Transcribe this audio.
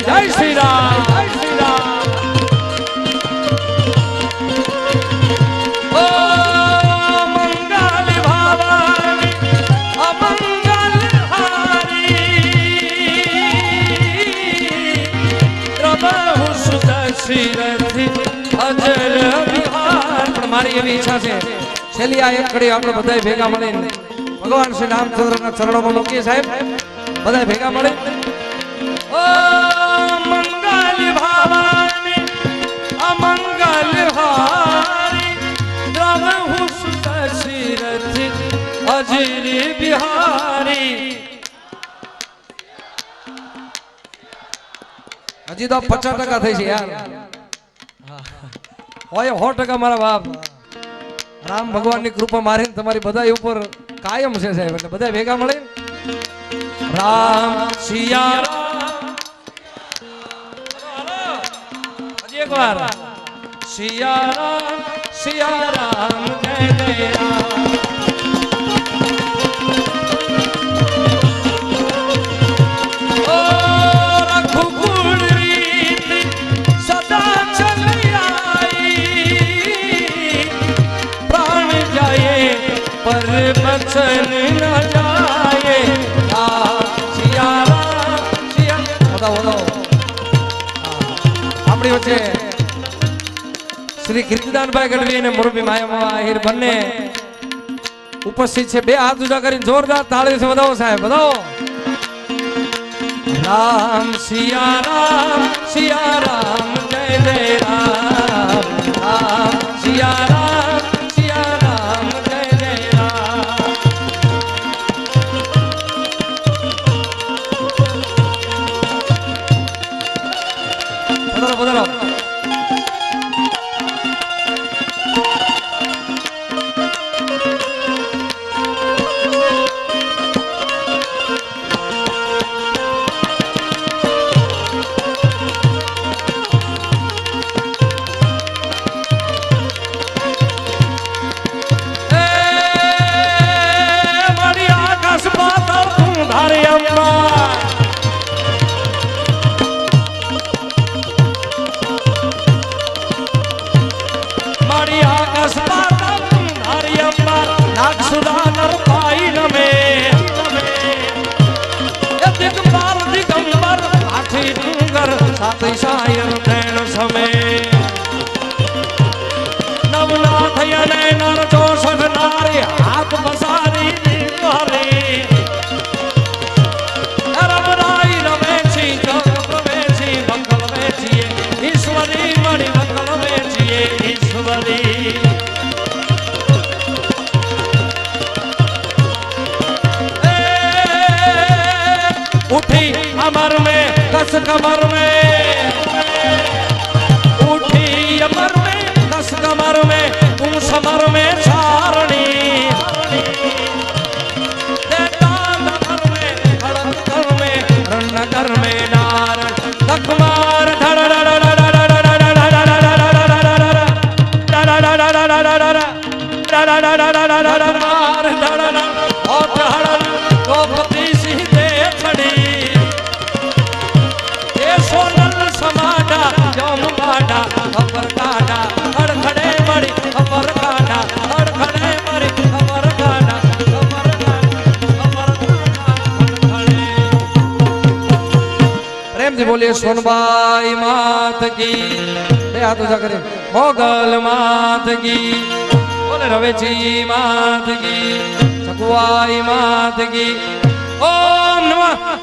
જય શ્રી રામ. જય શ્રી રામ. ઓ મંગલ ભવાની અમંગલ હારી. પ્રભુ સુત શિરથી અજર વિહાર. પણ મારી એવી ઈચ્છા છે છેલ્લી આ એક કડી આપણે બધા ભેગા મળીને ભગવાન શ્રી રામચંદ્રના ચરણોમાં મૂકીએ સાહેબ. બધા ભેગા મળે ઓ અજર બિહારી હજી તો પચાસ ટકા થઈ છે યાર. હોય સો ટકા મારા બાપ. રામ ભગવાનની કૃપા મારીને તમારી બધા ઉપર કાયમ છે સાહેબ, એટલે બધા ભેગા મળે રામ સિયા હજી એક વાર સિયા રામ પર બચન આ બતાવો બતાવો આપણી વચ્ચે શ્રી કીર્તિદાનભાઈ ગઢવી અને મોરબી માયામાં આહિર બંને ઉપસ્થિત છે. બે હાથ ઉજા કરીને જોરદાર તાળીથી વધાવો સાહેબ, વધાવો. રામ સિયા રામ સિયા રામ જય જય રામ. રામ સિયા સાત સાયર ત્રણ સમે નવનાથ અને નર ચોસઠ નારી હાથ પસારી ઈશ્વરી મણી ઉઠી અમર મે કસ કમર મે ઉઠી અમર મે કસ કમર મે તું સમર મે સારણી રણનગર મે નાર લખમાર ધડ બોલીએ સોનબાઈ માત બે હાથ ઊંચા કરી. મોગલ માત કી. બોલે રવેજી માત કી. ચકવાઈ માત કી. ઓમ નમઃ.